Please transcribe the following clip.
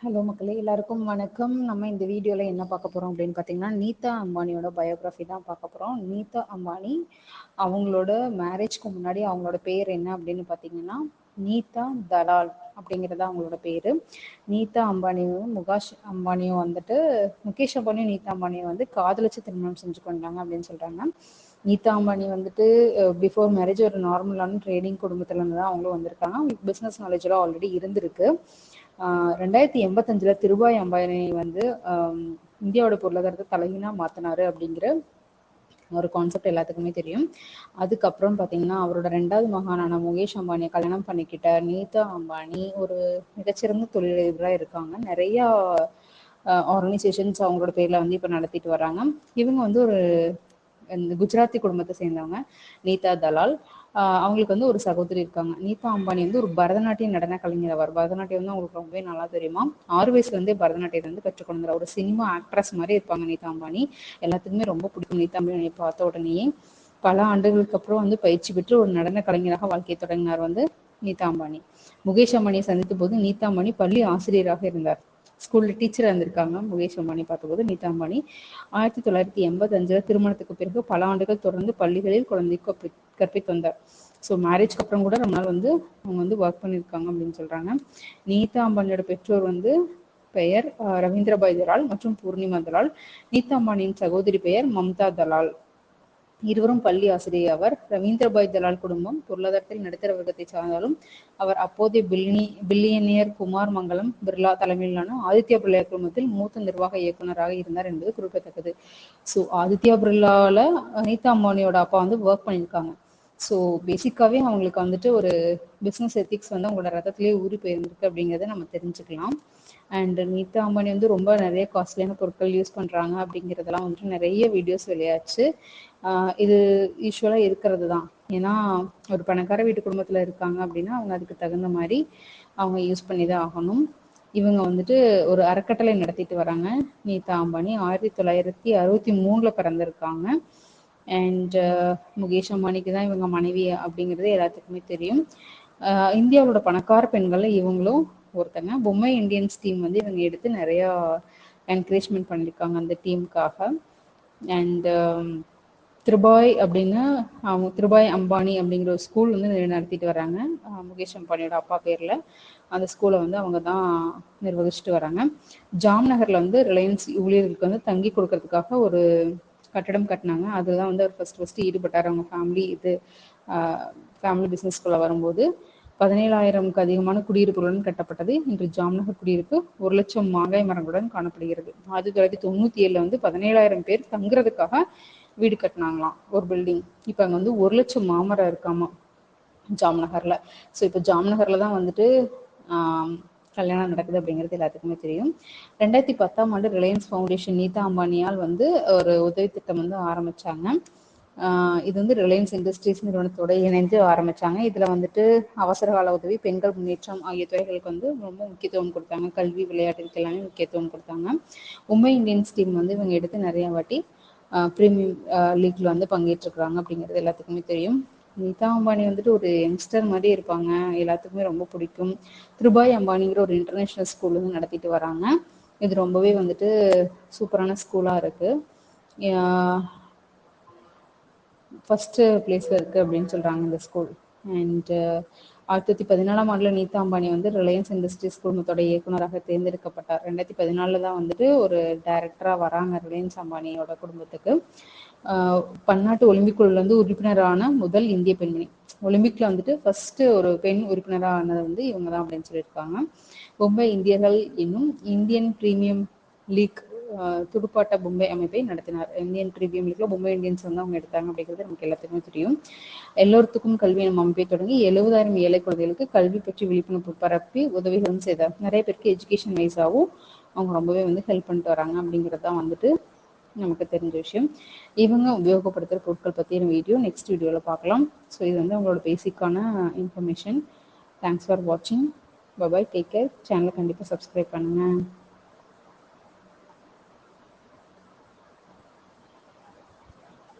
Hello மக்களே எல்லாருக்கும் வணக்கம். நம்ம இந்த வீடியோவில் என்ன பார்க்க போகிறோம் அப்படின்னு பார்த்தீங்கன்னா நீதா அம்பானியோட பயோகிராஃபி தான் பார்க்க போகிறோம் நீதா அம்பானி அவங்களோட மேரேஜ்க்கு முன்னாடி அவங்களோட பேர் என்ன அப்படின்னு பார்த்தீங்கன்னா நீதா தலால் அப்படிங்கிறது அவங்களோட பேர். நீதா அம்பானியும் முகாஷ் அம்பானியும் வந்துட்டு முகேஷ் அம்பானியும் நீதா அம்பானியும் வந்து காதலிச்சு திருமணம் செஞ்சு கொண்டாங்க அப்படின்னு சொல்கிறாங்க நீதா அம்பானி வந்துட்டு பிஃபோர் மேரேஜ் ஒரு நார்மலான ட்ரேடிங் குடும்பத்துல இருந்து தான் அவங்களும் வந்திருக்காங்க. அவங்களுக்கு பிஸ்னஸ் நாலேஜ் எல்லாம் ஆல்ரெடி இருந்திருக்கு. ரெண்டாயிரத்தி எண்பத்தஞ்சுல திருபாய் அம்பானி வந்து ஆஹ் இந்தியாவோட பொருளாதாரத்தை தலைகீழா மாத்தினாரு அப்படிங்கிற ஒரு கான்செப்ட் எல்லாத்துக்குமே தெரியும். அதுக்கப்புறம் பார்த்தீங்கன்னா அவரோட ரெண்டாவது மகானான முகேஷ் அம்பானியை கல்யாணம் பண்ணிக்கிட்ட நீதா அம்பானி ஒரு மிகச்சிறந்த தொழிலதிபராக இருக்காங்க. நிறையா ஆர்கனைசேஷன்ஸ் அவங்களோட பேர்ல வந்து இப்போ நடத்திட்டு வராங்க இவங்க வந்து ஒரு இந்த குஜராத்தி குடும்பத்தை சேர்ந்தவங்க. நீதா தலால். அவங்களுக்கு வந்து ஒரு சகோதரி இருக்காங்க. நீதா அம்பானி வந்து ஒரு பரதநாட்டிய நடன கலைஞர் அவர். பரதநாட்டியம் வந்து அவங்களுக்கு ரொம்பவே நல்லா தெரியுமா? ஆறு வயசுல இருந்தே பரதநாட்டியத்தை வந்து கற்றுக்கொண்டார் ஒரு சினிமா ஆக்ட்ரஸ் மாதிரி இருப்பாங்க நீதா அம்பானி. எல்லாத்துக்குமே ரொம்ப பிடிக்கும் நீதா அம்பானி பார்த்த உடனேயே. பல ஆண்டுகளுக்கு அப்புறம் வந்து பயிற்சி பெற்று ஒரு நடன கலைஞராக வாழ்க்கையை தொடங்கினார் வந்து நீதா அம்பானி. முகேஷ் அம்பானியை சந்தித்த போது நீதா அம்பானி பள்ளி ஆசிரியராக இருந்தார். ஸ்கூல்ல டீச்சர் இருந்திருக்காங்க முகேஷ் அம்பானி பார்த்தபோது நீதா அம்பானி. ஆயிரத்தி தொள்ளாயிரத்தி எண்பத்தஞ்சுல திருமணத்துக்கு பிறகு பல ஆண்டுகள் தொடர்ந்து பள்ளிகளில் குழந்தைக்கு கற்பித்து வந்தார் ஸோ மேரேஜ்க்கு அப்புறம் கூட ரொம்ப நாள் வந்து அவங்க வந்து ஒர்க் பண்ணியிருக்காங்க அப்படின்னு சொல்றாங்க. நீதா அம்பானியோட பெற்றோர் வந்து பெயர் ரவீந்திரபாய் தலால் மற்றும் பூர்ணிமா தலால். நீதா அம்பானியின் சகோதரி பெயர் மம்தா தலால். இருவரும் பள்ளி ஆசிரியர் அவர் ரவீந்திரபாய் தலால் குடும்பம் பொருளாதாரத்தில் நடுத்தர வர்க்கத்தை சார்ந்தாலும் அவர் அப்போதைய பில்லினி பில்லியனியர் குமார் மங்கலம் பிர்லா தலைமையிலான ஆதித்யா பிர்லா குடும்பத்தில் மூத்த நிர்வாக இயக்குநராக இருந்தார் என்பது குறிப்பிடத்தக்கது. ஸோ ஆதித்யா பிர்லாவில் அனிதா அம்பானியோட அப்பா வந்து ஒர்க் பண்ணியிருக்காங்க. ஸோ பேசிக்காகவே அவங்களுக்கு வந்துட்டு ஒரு பிஸ்னஸ் எத்திக்ஸ் வந்து அவங்களோட ரத்தத்திலேயே ஊறி போயிருந்திருக்கு அப்படிங்கிறத நம்ம தெரிஞ்சுக்கலாம். அண்ட் நீதா அம்பானி வந்து ரொம்ப நிறைய காஸ்ட்லியான பொருட்கள் யூஸ் பண்ணுறாங்க அப்படிங்கிறதெல்லாம் வந்துட்டு நிறைய வீடியோஸ் வெளியாச்சு. இது யூஸ்வலாக இருக்கிறது தான். ஏன்னா ஒரு பணக்கார வீட்டு குடும்பத்தில் இருக்காங்க அப்படின்னா அவங்க அதுக்கு தகுந்த மாதிரி அவங்க யூஸ் பண்ணி தான் ஆகணும். இவங்க வந்துட்டு ஒரு அறக்கட்டளை நடத்திட்டு வராங்க. நீதா அம்பானி ஆயிரத்தி தொள்ளாயிரத்தி அறுபத்தி மூணில் பிறந்திருக்காங்க. அண்ட் uh, முகேஷ் அம்பானிக்கு தான் இவங்க மனைவி அப்படிங்கிறது எல்லாத்துக்குமே தெரியும். இந்தியாவோட பணக்கார பெண்களில் இவங்களும் ஒருத்தங்க. பொம்மை இந்தியன்ஸ் டீம் வந்து இவங்க எடுத்து நிறையா என்கரேஜ்மெண்ட் பண்ணியிருக்காங்க அந்த டீமுக்காக அண்ட் um, திருபாய் அப்படின்னு அவங்க திருபாய் அம்பானி அப்படிங்கிற ஒரு ஸ்கூல் வந்து நடத்திட்டு வராங்க. முகேஷ் அம்பானியோட அப்பா பேரில் அந்த ஸ்கூலை வந்து அவங்க தான் நிர்வகிச்சுட்டு வராங்க. ஜாம்நகரில் வந்து ரிலையன்ஸ் ஊழியர்களுக்கு வந்து தங்கி கொடுக்கறதுக்காக ஒரு கட்டடம் கட்டினாங்க. அதில் தான் வந்து அவர் ஃபஸ்ட் ஃபஸ்ட்டு ஈடுபட்டார். அவங்க ஃபேமிலி இது ஃபேமிலி பிஸ்னஸ்குள்ளே வரும்போது பதினேழாயிரம்க்கு அதிகமான குடியிருப்புகளுடன் கட்டப்பட்டது. இன்று ஜாம்நகர் குடியிருப்பு ஒரு லட்சம் மாங்காய் மரங்களுடன் காணப்படுகிறது. ஆயிரத்தி தொள்ளாயிரத்தி தொண்ணூற்றி ஏழில் வந்து பதினேழாயிரம் பேர் தங்குறதுக்காக வீடு கட்டினாங்களாம். ஒரு பில்டிங் இப்போ அங்கே வந்து ஒரு லட்சம் மாமரம் இருக்காமா ஜாம்நகரில். ஸோ இப்போ ஜாம்நகரில் தான் வந்துட்டு கல்யாணம் நடக்குது அப்படிங்கிறது எல்லாத்துக்குமே தெரியும். ரெண்டாயிரத்தி பத்தாம் ஆண்டு ரிலையன்ஸ் ஃபவுண்டேஷன் நீதா அம்பானியால் வந்து ஒரு உதவி திட்டம் வந்து ஆரம்பிச்சாங்க. இது வந்து ரிலையன்ஸ் இண்டஸ்ட்ரீஸ் நிறுவனத்தோட இணைந்து ஆரம்பிச்சாங்க. இதுல வந்துட்டு அவசர கால உதவி பெண்கள் முன்னேற்றம் ஆகிய துறைகளுக்கு வந்து ரொம்ப முக்கியத்துவம் கொடுத்தாங்க. கல்வி விளையாட்டுக்கு எல்லாமே முக்கியத்துவம் கொடுத்தாங்க. உண்மை இந்தியன்ஸ் டீம் வந்து இவங்க எடுத்து நிறைய வாட்டி ப்ரீமியம் லீக்ல வந்து பங்கேற்றுக்கிறாங்க அப்படிங்கிறது எல்லாத்துக்குமே தெரியும். நீதா அம்பானி வந்துட்டு ஒரு யங்ஸ்டர் மாதிரி இருப்பாங்க. எல்லாத்துக்குமே ரொம்ப பிடிக்கும். திருபாய் அம்பானிங்கிற ஒரு இன்டர்நேஷ்னல் ஸ்கூல் வந்து நடத்திட்டு வராங்க. இது ரொம்பவே வந்துட்டு சூப்பரான ஸ்கூலாக இருக்கு. ஃபஸ்ட்டு பிளேஸில் இருக்கு அப்படின்னு சொல்கிறாங்க இந்த ஸ்கூல் அண்ட் ஆயிரத்தி தொள்ளாயிரத்தி பதினாலாம் ஆண்டுல நீதா அம்பானி வந்து ரிலையன்ஸ் இண்டஸ்ட்ரீஸ் குழுமத்தோட இயக்குநராக தேர்ந்தெடுக்கப்பட்டார். ரெண்டாயிரத்தி பதினாலுல தான் வந்துட்டு ஒரு டைரக்டரா வராங்க ரிலையன்ஸ் அம்பானியோட குடும்பத்துக்கு. பன்னாட்டு ஒலிம்பிக் குழுல இருந்து உறுப்பினரான முதல் இந்திய பெண்மணி. ஒலிம்பிக்ல வந்துட்டு ஃபர்ஸ்ட் ஒரு பெண் உறுப்பினராக ஆனது வந்து இவங்க தான் அப்படின்னு சொல்லியிருக்காங்க. பொம்பை இந்தியர்கள் என்னும் இந்தியன் பிரீமியம் லீக் துடுப்பாட்ட பொம்மை அமைப்பை நடத்தினார். இந்தியன் பிரீமியம் லீக்ல பொம்மை இந்தியன்ஸ் வந்து அவங்க எடுத்தாங்க அப்படிங்கிறது நமக்கு எல்லாத்துக்குமே தெரியும். எல்லோருத்துக்கும் கல்வி நம்ம அமைப்பை தொடங்கி எழுபதாயிரம் ஏழை குழந்தைகளுக்கு கல்வி பற்றி விழிப்புணர்வு பரப்பி உதவிகளும் செய்தார். நிறைய பேருக்கு எஜுகேஷன் வைஸாகவும் அவங்க ரொம்பவே வந்து ஹெல்ப் பண்ணிட்டு வராங்க அப்படிங்கிறது தான் வந்துட்டு நமக்கு தெரிஞ்ச விஷயம். இவங்க உபயோகப்படுத்துகிற பொருட்கள் பற்றின வீடியோ நெக்ஸ்ட் வீடியோவில் பார்க்கலாம். ஸோ இது வந்து அவங்களோட பேசிக்கான இன்ஃபர்மேஷன் தேங்க்ஸ் ஃபார் வாட்சிங் பபாய் டேக் கேர் சேனலை கண்டிப்பாக சப்ஸ்கிரைப் பண்ணுங்கள்